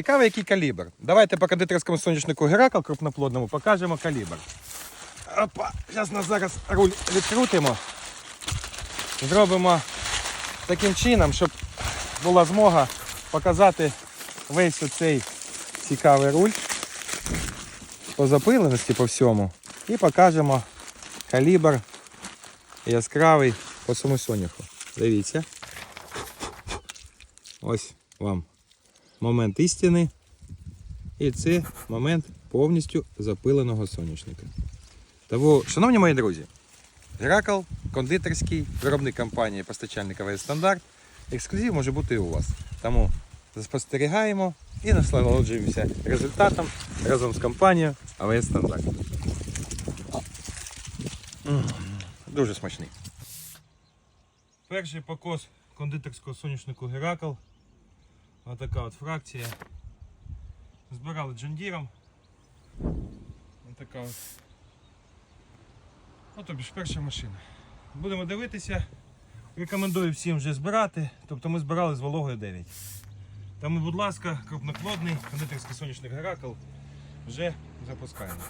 Цікавий який калібр. Давайте по кондитерському сонячнику Геракл крупноплодному покажемо калібр. Опа, зараз ми зараз руль відкрутимо. Зробимо таким чином, щоб була змога показати весь оцей цікавий руль по запиленості по всьому. І покажемо калібр яскравий по цьому соняху. Дивіться. Ось вам момент істини. І це момент повністю запиленого соняшника. Тому, шановні мої друзі, Геракл, кондитерський, виробник компанії постачальник АВС Стандарт. Ексклюзив може бути і у вас. Тому спостерігаємо і насолоджуємося результатом разом з компанією АВС Стандарт. Дуже смачний. Перший покос кондитерського соняшнику Геракл. Отака от фракція. Збирали джондіром. Отака от. Ну, тобі ж перша машина. Будемо дивитися. Рекомендую всім вже збирати. Тобто ми збирали з вологою 9. Тому, будь ласка, крупноплодний кондитерський сонячний Геракл вже запускаємо.